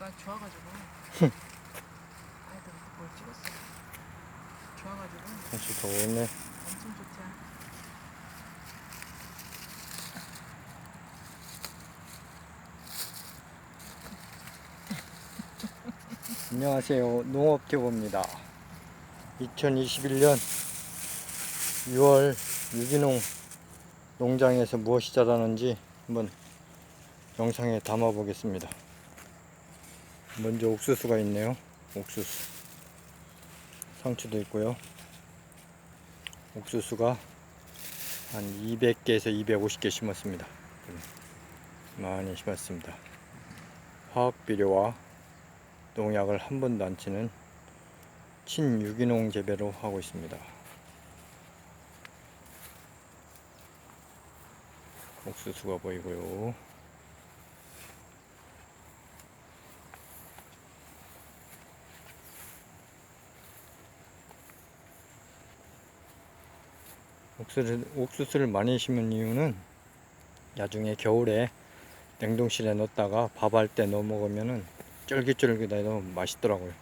보니까 좋아가지고 아이들 뭘 찍었어 좋아가지고 날씨 더웠네. 엄청 좋지 안녕하세요. 농업기부입니다. 2021년 6월 유기농 농장에서 무엇이 자라는지 한번 영상에 담아 보겠습니다. 먼저 옥수수가 있네요. 옥수수. 상추도 있고요. 옥수수가 한 200개에서 250개 심었습니다. 많이 심었습니다. 화학 비료와 농약을 한 번도 안 치는 친유기농 재배로 하고 있습니다. 옥수수가 보이고요. 옥수수를, 옥수수를 많이 심은 이유는 나중에 겨울에 냉동실에 넣었다가 밥할 때 넣어 먹으면은 쫄깃쫄깃해서 맛있더라고요.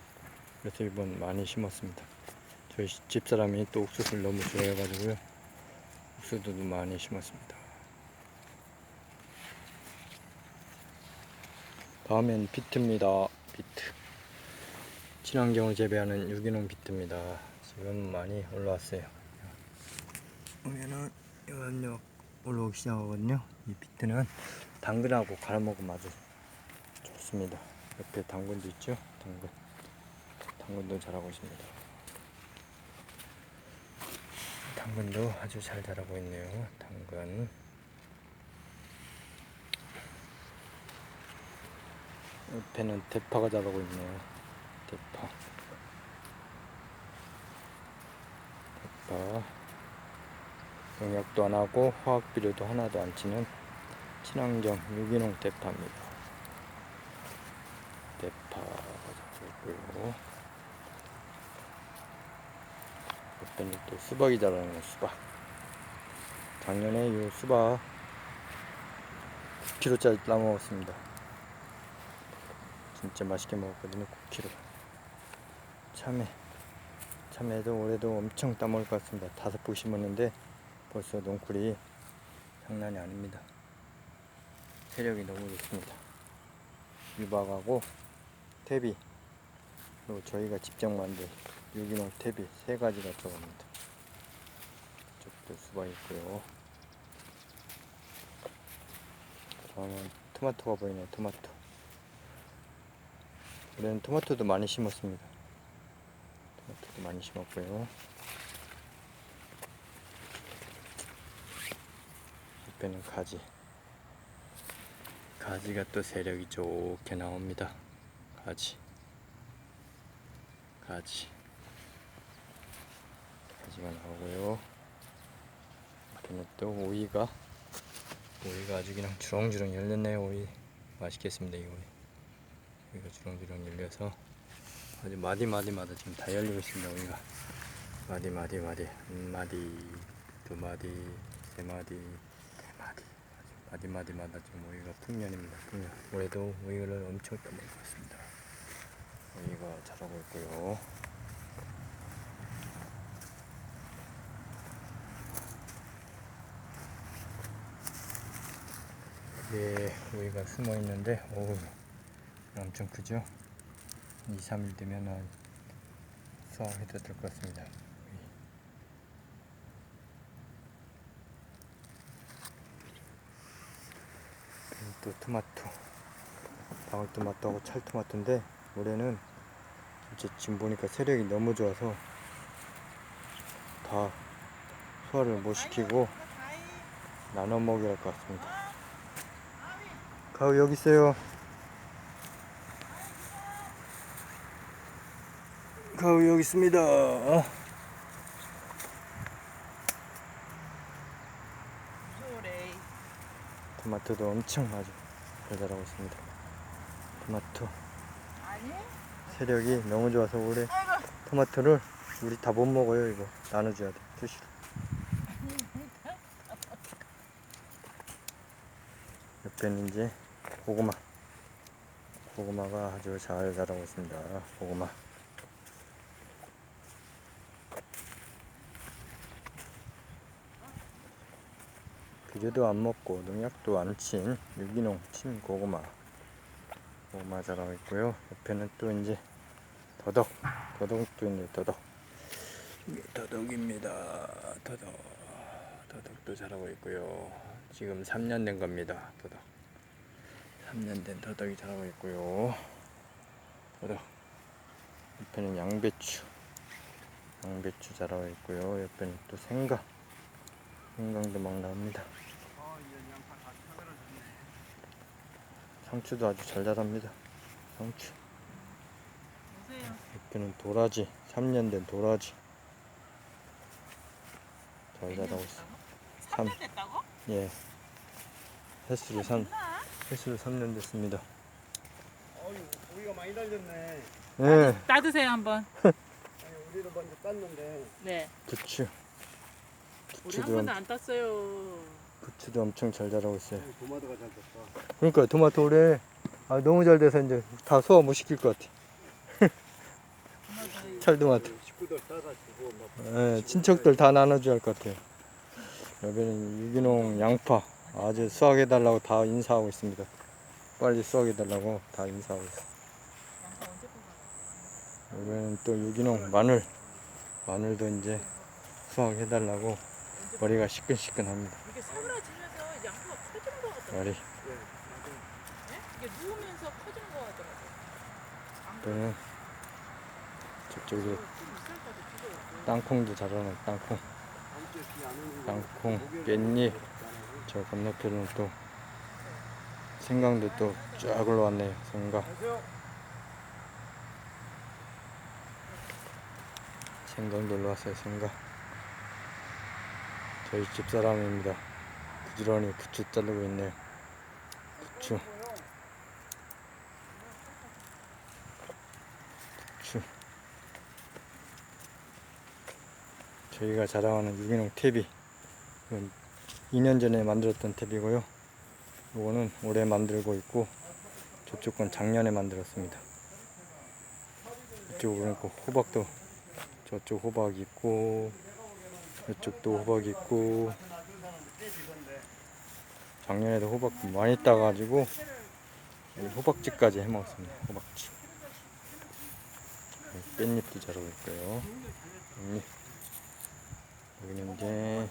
그래서 이번 많이 심었습니다. 저희 시- 집사람이 또 옥수수를 너무 좋아해가지고요. 옥수수도 많이 심었습니다. 다음엔 비트입니다. 비트. 친환경을 재배하는 유기농 비트입니다. 지금 많이 올라왔어요. 보면은 연력 올라오기 시작하거든요. 이 비트는 당근하고 갈아 먹으면 아주 좋습니다. 옆에 당근도 있죠? 당근. 당근도 자라고 있습니다. 당근도 아주 잘 자라고 있네요. 당근. 옆에는 대파가 자라고 있네요. 대파. 대파. 농약도 안 하고 화학 비료도 하나도 안 치는 친환경 유기농 대파입니다. 자라고 있고요. 옆에는 또 수박이 자라는 수박. 작년에 이 수박 9kg짜리 따 먹었습니다. 진짜 맛있게 먹었거든요. 9kg. 참외. 참외도 올해도 엄청 따먹을 것 같습니다. 다섯 포 심었는데 벌써 농쿨이 장난이 아닙니다. 세력이 너무 좋습니다. 유박하고 태비 그리고 저희가 직접 만든 유기농 태비 세 가지가 들어갑니다. 이쪽도 수박 있고요. 다음은 토마토가 보이네요. 토마토. 올해는 토마토도 많이 심었습니다. 토마토도 많이 심었고요. 옆에는 가지. 가지가 또 세력이 좋게 나옵니다. 가지. 가지. 가지가 나오고요. 옆에는 또 오이가 오이가 아주 그냥 주렁주렁 열렸네요. 오이 맛있겠습니다. 이 오이. 오이가 주렁주렁 열려서 아주 마디 마디마다 지금 다 열리고 있습니다. 오이가 마디 마디 마디 한 마디 두 마디 세 마디 네 마디 아주 마디 마디마다 지금 오이가 풍년입니다. 풍년. 올해도 오이를 엄청 떠먹을 것 같습니다. 오이가 자라고 있고요. 예, 오이가 숨어 있는데, 오, 엄청 크죠? 2, 3일 되면 은 수확해도 될 것 같습니다. 그리고 또 토마토, 방울토마토하고 찰토마토인데, 올해는 이제 지금 보니까 세력이 너무 좋아서 다 소화를 못 시키고 나눠 먹여야 할것 같습니다. 가우 여기 있어요. 가우 여기 있습니다. 어. 소래 토마토도 엄청 아주 잘 자라고 있습니다. 토마토? 세력이 너무 좋아서 올해 토마토를 우리 다 못 먹어요 이거 나눠줘야 돼 투시로. 옆에는 이제 고구마 고구마가 아주 잘 자라고 있습니다. 고구마. 비료도 안 먹고 농약도 안 친 유기농 친 고구마. 고구마 자라고 있고요. 옆에는 또 이제 더덕. 더덕도 있네, 더덕. 이게 더덕입니다. 더덕. 더덕도 자라고 있고요. 지금 3년 된 겁니다. 더덕. 3년 된 더덕이 자라고 있고요. 더덕. 옆에는 양배추. 양배추 자라고 있고요. 옆에는 또 생강. 생강도 막 나옵니다. 상추도 아주 잘 자랍니다. 상추. 옆에는 도라지. 3년 된 도라지. 잘 자라고 있어. 3. 3년 됐다고? 예. 횟수로 3, 됐나? 횟수로 3년 됐습니다. 어이, 우리가 많이 달렸네. 예. 따드세요 한번. 아니, 우리도 먼저 땄는데. 네. 부추. 우리 한 번도 안 땄어요. 부추도 엄청 잘 자라고 있어요. 도마도가 잘 됐다. 그러니까 토마토 올해 아, 너무 잘 돼서 이제 다 소화 못 시킬 것 같아. 찰토마토. 식구들 따가지고 막. 예, 친척들 다 나눠줘야 할 것 같아요. 여기는 유기농 양파 아주 수확해달라고 다 인사하고 있습니다. 빨리 수확해달라고 다 인사하고 있어. 여기는 또 유기농 마늘 마늘도 이제 수확해달라고 머리가 시끈시끈합니다. 이게 사그라지면서 양파가 커지는 것 같더라고요. 머리 네. 네? 이게 누우면서 커지는 것 같더라고요. 또는 저쪽에. 땅콩도 자라는 땅콩 거. 땅콩, 깻잎. 저 건너편은 또 생강도 또 쫙 올라왔네요 생강. 생강도 올라왔어요 생강 저희 집사람입니다. 부지런히 부추 자르고 있네요. 부추. 부추. 저희가 자랑하는 유기농 탭이 이건 2년 전에 만들었던 탭이고요. 이거는 올해 만들고 있고 저쪽 건 작년에 만들었습니다. 이쪽으로는 그 호박도 저쪽 호박 있고 이쪽도 호박 있고. 작년에도 호박 많이 따가지고 호박즙까지 해먹었습니다. 호박즙 여기 깻잎도 자라고 있고요. 여기는 이제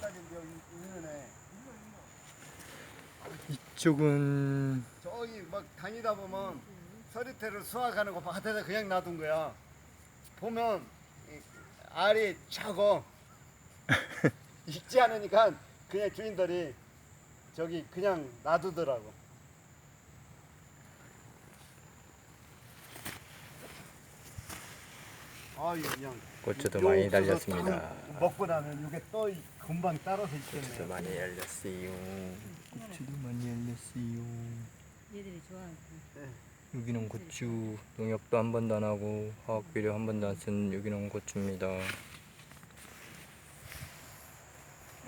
이쪽은 저기 막 다니다 보면 서리태를 수확하는 거 밭에다 그냥 놔둔 거야. 보면 이 알이 작어. 익지 않으니까 그냥 주인들이 저기 그냥 놔두더라고. 아유 그냥 고추도 요 많이 달렸습니다 딱 먹고 나면 이게 또 이- 금방 따라서 고추도 있겠네. 많이 열렸어요 고추도 많이 열렸어요 얘들이 좋아하는 유기농 고추 농약도 한 번도 안 하고 화학 비료 한 번도 안쓴 유기농 고추입니다.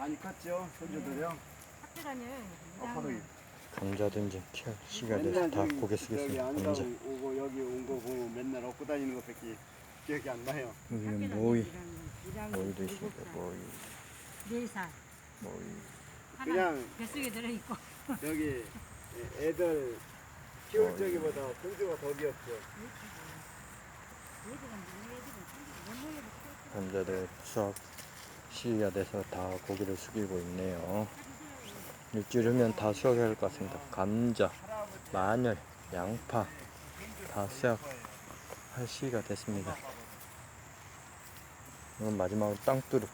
많이 컸죠 손주들이요. 학교 다녀요. 어, 하루 감자도 이제 키울 시가 돼서 다 고개 숙였습니다. 앉아 감자. 오고 여기 온 거 보면 맨날 업고 다니는 것밖에 기억이 안 나요. 여기는 모이, 모이도 있습니다. 모이, 네살 모이. 하나 그냥 뱃속에 들어 있고 여기 애들 키울 적이보다 손주가 더 귀엽죠. 감자들 수확 시기가 돼서 다 고개를 숙이고 있네요. 일주일 후면 다 수확해야 할 것 같습니다. 감자, 마늘, 양파 다 수확할 시기가 됐습니다. 이건 마지막으로 땅두릅.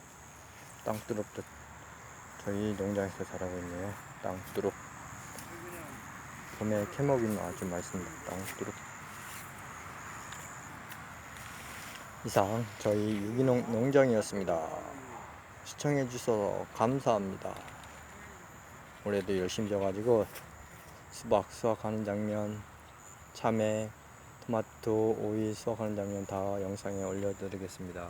땅두릅도 저희 농장에서 자라고 있네요. 땅두릅. 봄에 캐먹으면 아주 맛있습니다. 땅두릅. 이상 저희 유기농 농장이었습니다. 시청해 주셔서 감사합니다. 올해도 열심히 져가지고 수박 수확하는 장면, 참외, 토마토, 오이 수확하는 장면 다 영상에 올려드리겠습니다.